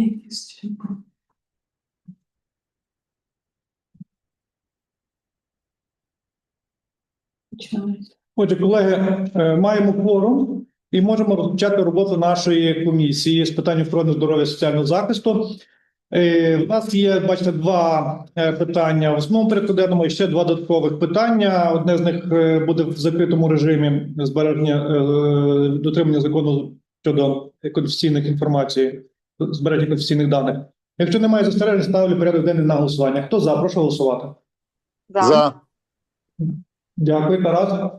Якісь ще. Отже, колеги, е, маємо кворум і можемо розпочати роботу нашої комісії з питань охорони здоров'я соціального захисту. Е, У нас є, бачите, два е, питання в основному порядку денному і ще два додаткових питання. Одне з них е, буде в закритому режимі збереження е, дотримання закону щодо конфіденційних інформацій, збереження конфіденційних даних. Якщо немає застережень, ставлю порядок денний на голосування. Хто за? Прошу голосувати. За. Дякую, Тарас.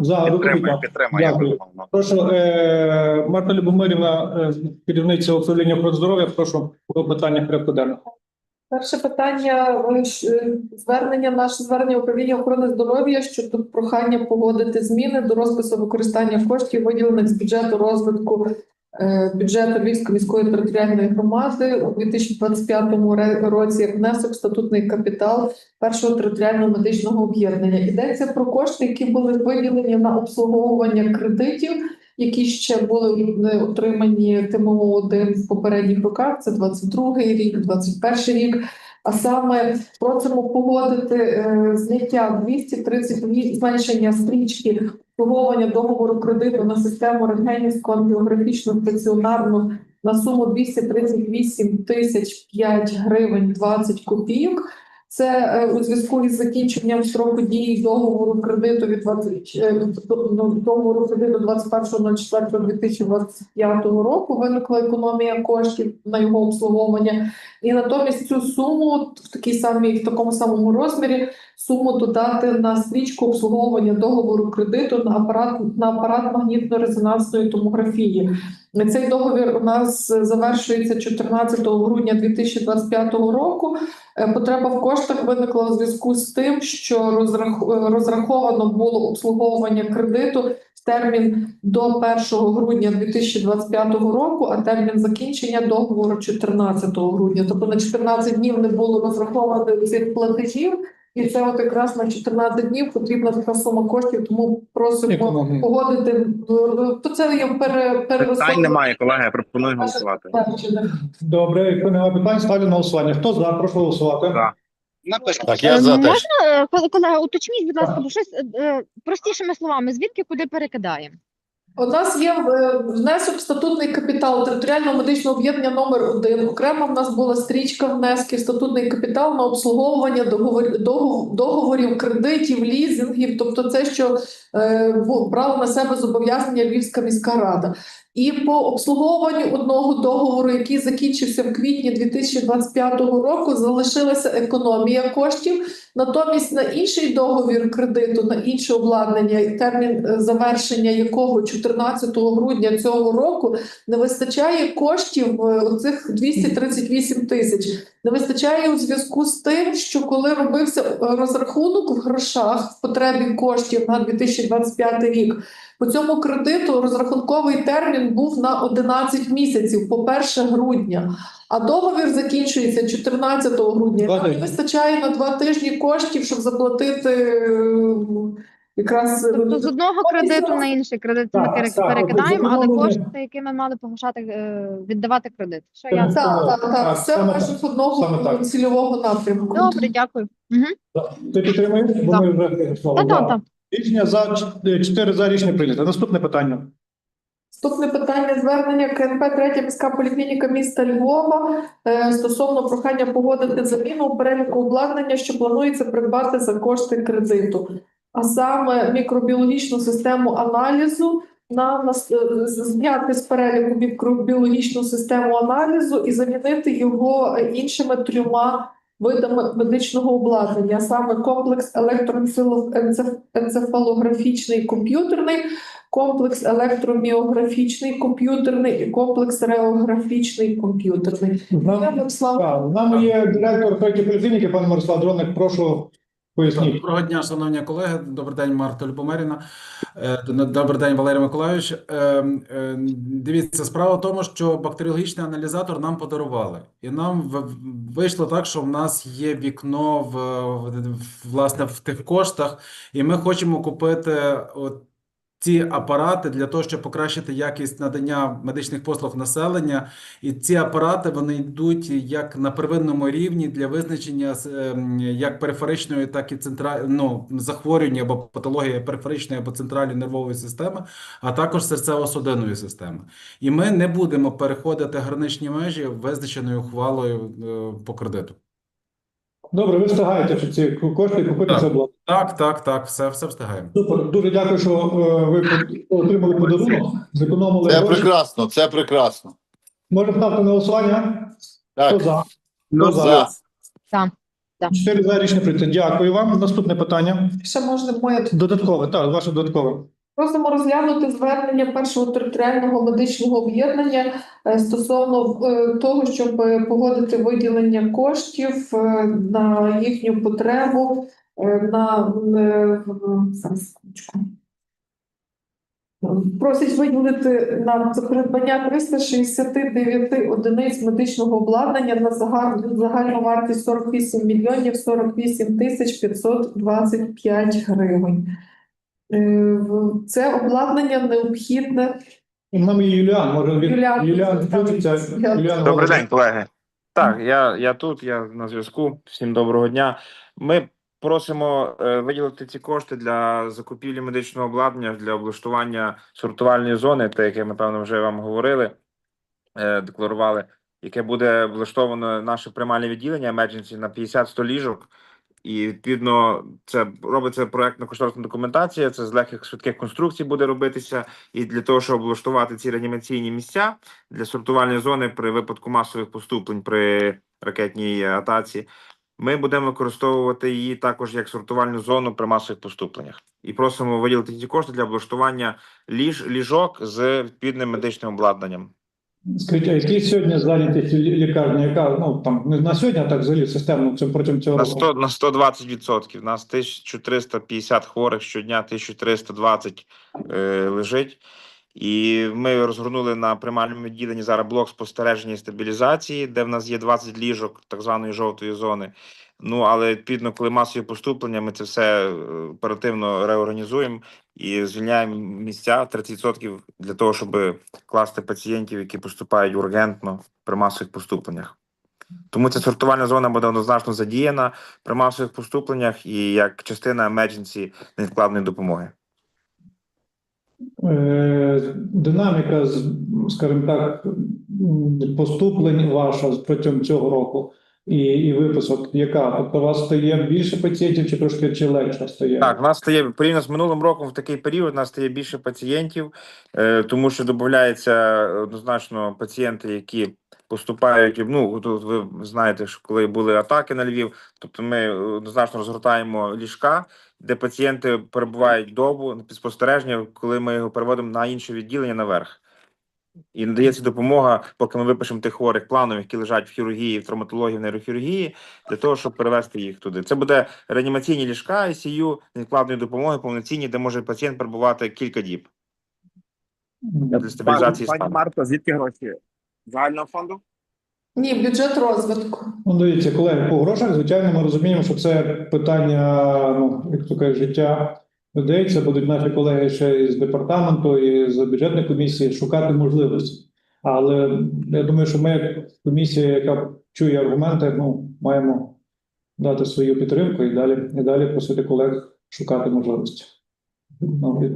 За Підтримуємо, підтримуємо. Прошу, е, Марта Любомирівна, е, керівниця управління про здоров'я, прошу до питаннях порядку денного. Перше питання е, звернення, наше звернення управління охорони здоров'я щодо прохання погодити зміни до розпису використання коштів, виділених з бюджету розвитку бюджету Львівської міської територіальної громади у 2025 ре- році як внесок статутний капітал першого територіального медичного об'єднання. Йдеться про кошти, які були виділені на обслуговування кредитів. Які ще були е, отримані ТМО 1 в попередніх роках, це 22-й рік, 21-й рік. А саме просимо погодити е, зняття 230 зменшення стрічки обслуговування договору кредиту на систему рентгенівську ангіографічну стаціонарну на суму 238 тисяч 5 гривень 20 копійок. Це е, у зв'язку із закінченням строку дії договору кредиту від 20, е, ну, договору кредиту 21.04.2025 року виникла економія коштів на його обслуговування. І натомість цю суму в такій самій в такому самому розмірі суму додати на стрічку обслуговування договору кредиту на апарат на апарат магнітно-резонансної томографії. Цей договір у нас завершується 14 грудня 2025 року. Е, Потреба в коштах виникла у зв'язку з тим, що е, розраховано було обслуговування кредиту в термін до 1 грудня 2025 року, а термін закінчення договору 14 грудня. Тобто на 14 днів не було розраховано цих платежів, і це от якраз на 14 днів потрібна така сума коштів, тому просимо Економія. погодити. То це є пере, Питань немає, колеги. Я пропоную голосувати. Добре, якщо немає питань, ставлю на голосування. Хто за? Прошу голосувати. За. Так, я за Е, теж. Можна, е, коли- колега, уточніть, будь ласка, бо щось е, е, простішими словами, звідки куди перекидаємо? У нас є е, внесок статутний капітал територіального медичного об'єднання номер 1 Окремо в нас була стрічка внески в статутний капітал на обслуговування договор, договор, договорів, кредитів, лізингів. Тобто, це що е, брала на себе зобов'язання Львівська міська рада. І по обслуговуванню одного договору, який закінчився в квітні 2025 року, залишилася економія коштів. Натомість на інший договір кредиту, на інше обладнання, термін е, завершення якого 14 грудня цього року не вистачає коштів е, оцих 238 тисяч. Не вистачає у зв'язку з тим, що коли робився е, розрахунок в грошах в потребі коштів на 2025 рік, по цьому кредиту розрахунковий термін був на 11 місяців, по 1 грудня. А договір закінчується 14 грудня. Нам не вистачає на два тижні коштів, щоб заплатити е, якраз е, Тобто з одного кредиту на інший кредит ми Так, перек- так, перекидаємо, але кошти, які ми мали погашати, е, віддавати кредит. Що я Так. так, так, Так, так, все саме межах одного так. цільового напрямку. добре, дякую. Угу. Ти підтримуєш? Бо ми вже слово. Рішення за 4 за рішення прийнято. Наступне питання. Наступне питання звернення КНП третя міська поліклініка міста Львова е, стосовно прохання погодити заміну у переліку обладнання, що планується придбати за кошти кредиту, а саме мікробіологічну систему аналізу. На нас е, зняти з переліку мікробіологічну систему аналізу і замінити його е, іншими трьома видами медичного обладнання, а саме комплекс електроенцефалографічний комп'ютерний, комплекс електроміографічний комп'ютерний і комплекс реографічний комп'ютерний. Я Нам, Мирослав, нами є директор третьої поліклініки, пан Мирослав Дроник. Прошу поясніть. Доброго дня, шановні колеги. Добрий день, Марта Любомирівна. Е, Добрий день, Валерій Миколайович. Е, е, Дивіться, справа в тому, що бактеріологічний аналізатор нам подарували, і нам вийшло так, що в нас є вікно в власне в тих коштах, і ми хочемо купити от ці апарати для того, щоб покращити якість надання медичних послуг населення. І ці апарати вони йдуть як на первинному рівні для визначення ем, як периферичної, так і центра... ну, захворювання або патології периферичної або центральної нервової системи, а також серцево-судинної системи. І ми не будемо переходити граничні межі визначеною ухвалою е, по кредиту. Добре, ви встигаєте, що ці кошти купити Так. це обладнання. Так, так, так, все, все встигаємо. Супер. Дуже дякую, що е, ви отримали подарунок, зекономили Це гроші. прекрасно, це прекрасно. Можемо ставити на голосування? Хто Так, за? Хто за. Чотири за рішення прийняти. Дякую вам. Наступне питання. Ще можна моє Додаткове, так, ваше додаткове. Просимо розглянути звернення першого територіального медичного об'єднання е, стосовно е, того, щоб погодити виділення коштів е, на їхню потребу на. Просять виділити на це придбання 369 одиниць медичного обладнання на загальну вартість 48 мільйонів 48 тисяч 525 гривень. Е, Це обладнання необхідне. Нам є Юліан, може від Юліан, Юліан включиться. Юліан Добрий день, колеги. Так, я, я тут, я на зв'язку. Всім доброго дня. Ми просимо е, виділити ці кошти для закупівлі медичного обладнання для облаштування сортувальної зони, те, яке ми певно вже вам говорили, е, декларували, яке буде облаштовано наше приймальне відділення emergency на 50-100 ліжок. І відповідно це робиться проектно-кошторисна документація. Це з легких швидких конструкцій буде робитися. І для того, щоб облаштувати ці реанімаційні місця для сортувальної зони при випадку масових поступлень при ракетній атаці, ми будемо використовувати її також як сортувальну зону при масових поступленнях. І просимо виділити ці кошти для облаштування ліж ліжок з відповідним медичним обладнанням. Скажіть, а які сьогодні зайнятість лі- лікарні, яка ну там не на сьогодні, а так взагалі системно це протягом цього На року? 100, на 120 відсотків. Нас 1350 хворих щодня, 1320 е, лежить. І ми розгорнули на приймальному відділенні зараз блок спостереження і стабілізації, де в нас є 20 ліжок так званої жовтої зони. Ну але відповідно, коли масові поступлення, ми це все е, оперативно реорганізуємо і звільняємо місця 30% для того, щоб класти пацієнтів, які поступають ургентно при масових поступленнях. Тому ця сортувальна зона буде однозначно задіяна при масових поступленнях і як частина emergency невідкладної допомоги. Е, Динаміка, скажімо так, поступлень ваша протягом цього року і, і виписок, яка? Тобто у вас стає більше пацієнтів чи трошки чи легше стає? Так, в нас стає порівняно з минулим роком в такий період. У нас стає більше пацієнтів, е, тому що додається однозначно пацієнти, які поступають. Ну тут ви знаєте, що коли були атаки на Львів, тобто ми однозначно розгортаємо ліжка, де пацієнти перебувають добу під спостереження, коли ми його переводимо на інше відділення наверх. І надається допомога, поки ми випишемо тих хворих планових, які лежать в хірургії, в травматології, в нейрохірургії, для того, щоб перевести їх туди. Це буде реанімаційні ліжка ICU, невідкладної допомоги повноцінні, де може пацієнт перебувати кілька діб для стабілізації Пані. Марта, звідки гроші? Загального фонду? Ні, бюджет розвитку. Ну, дивіться, колеги, по грошах, звичайно, ми розуміємо, що це питання, ну, як то кажуть, життя людей. Це будуть наші колеги ще із департаменту, і з бюджетної комісії шукати можливості. Але я думаю, що ми, як комісія, яка чує аргументи, ну, маємо дати свою підтримку і далі, і далі просити колег шукати можливості. Ну.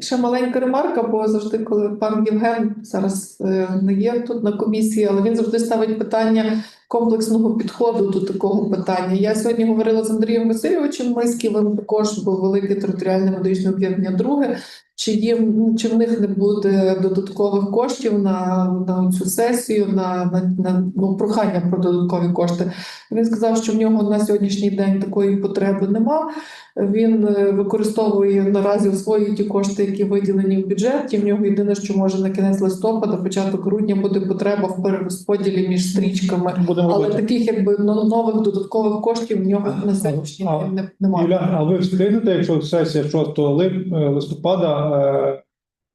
Ще маленька ремарка, бо завжди, коли пан Євген зараз е, не є тут на комісії, але він завжди ставить питання комплексного підходу до такого питання. Я сьогодні говорила з Андрієм Васильовичем Мисківим, також був велике територіальне медичне об'єднання друге. Чи їм чи в них не буде додаткових коштів на, на цю сесію, на, на, на ну, прохання про додаткові кошти? Він сказав, що в нього на сьогоднішній день такої потреби нема. Він е, використовує наразі свої ті кошти, які виділені в бюджеті. В нього єдине, що може на кінець листопада, початок грудня буде потреба в перерозподілі між стрічками. Будемо Але робити. таких якби нових додаткових коштів в нього на сьогоднішній день немає. Юля, а ви встигнете, якщо сесія 6 лип- е, листопада, е,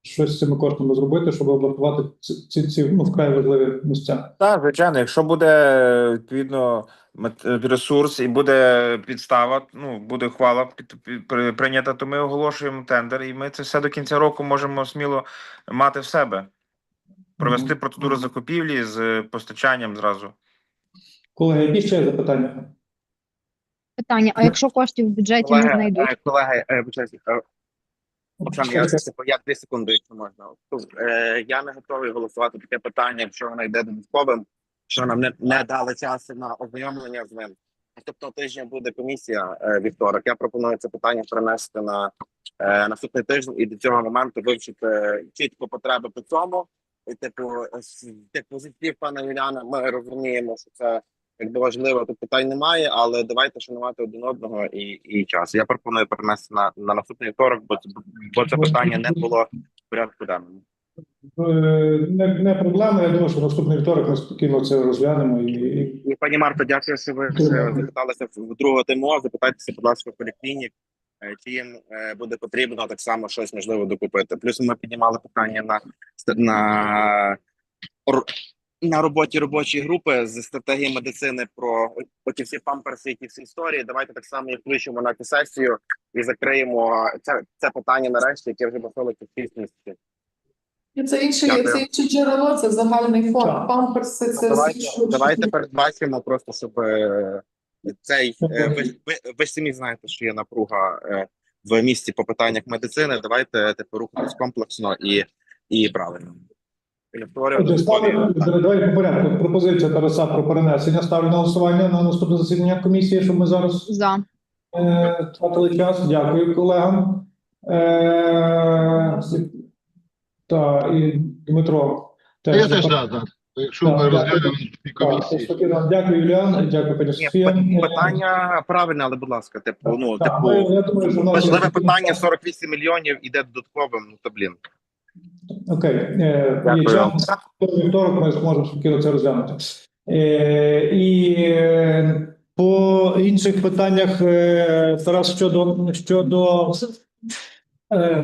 щось з цими коштами зробити, щоб облаштувати ці, ці, ці ну, вкрай важливі місця. Так, звичайно, якщо буде відповідно ресурс і буде підстава, ну буде хвала під, під, при- прийнята, то ми оголошуємо тендер, і ми це все до кінця року можемо сміло мати в себе. Провести процедуру закупівлі з постачанням зразу. Колеги, які ще запитання? Питання: а якщо коштів в бюджеті не Колеги, знайдуть? е, колеги, е, будь ласка, е, Оксана, я, типу, я 3 секунди, якщо можна. Тут, е, я не готовий голосувати таке питання, якщо воно йде додатковим, що нам не, не дали часу на ознайомлення з ним. Наступного тижня буде комісія е, вівторок. Я пропоную це питання перенести на е, наступний тиждень і до цього моменту вивчити чітко потреби по цьому. І, типу, з тих позитив пана Юліана, ми розуміємо, що це якби важливо, тут питань немає, але давайте шанувати один одного і, і час. Я пропоную перенести на, на наступний вівторок, бо, це- бо це питання не було в порядку денному. Е, Не, не проблема. Я думаю, що наступний вівторок ми спокійно це розглянемо і, і І пані Марто, дякую, що ви запиталися в другого ТМО. Запитайтеся, будь ласка, в поліклінік, е, чи їм е, буде потрібно так само щось можливо докупити. Плюс ми піднімали питання на на, на роботі робочої групи з стратегії медицини про оті всі памперси, які всі історії. Давайте так само їх включимо на цю сесію і закриємо це, це питання нарешті, яке вже шість місяців. Це інше, Дякую. це інше джерело, це загальний фонд. Так. Памперси, це Давайте, давайте передбачимо просто, щоб е, цей е, ви, ви, ви ж самі знаєте, що є напруга е, в місті по питаннях медицини. Давайте типу рухатись комплексно і, і правильно. Давайте по порядку. Пропозиція Тараса про перенесення. Ставлю на голосування на наступне засідання комісії, щоб ми зараз За. е, тратили час. Дякую колегам. Е, та, і Дмитро. Я теж да, да. Якщо ми дякую. розглянемо комісії. Дякую, Юліан. Дякую, пані Ні, Софія. пи- питання правильне, але будь ласка, типу, ну Так, типу, я думаю, що в нас важливе питання 48 мільйонів іде додатковим. Ну то блін. Окей, е, Дякую. є вівторок ми зможемо спокійно це розглянути. Е, і е, по інших питаннях, е, Тарас, щодо, щодо е,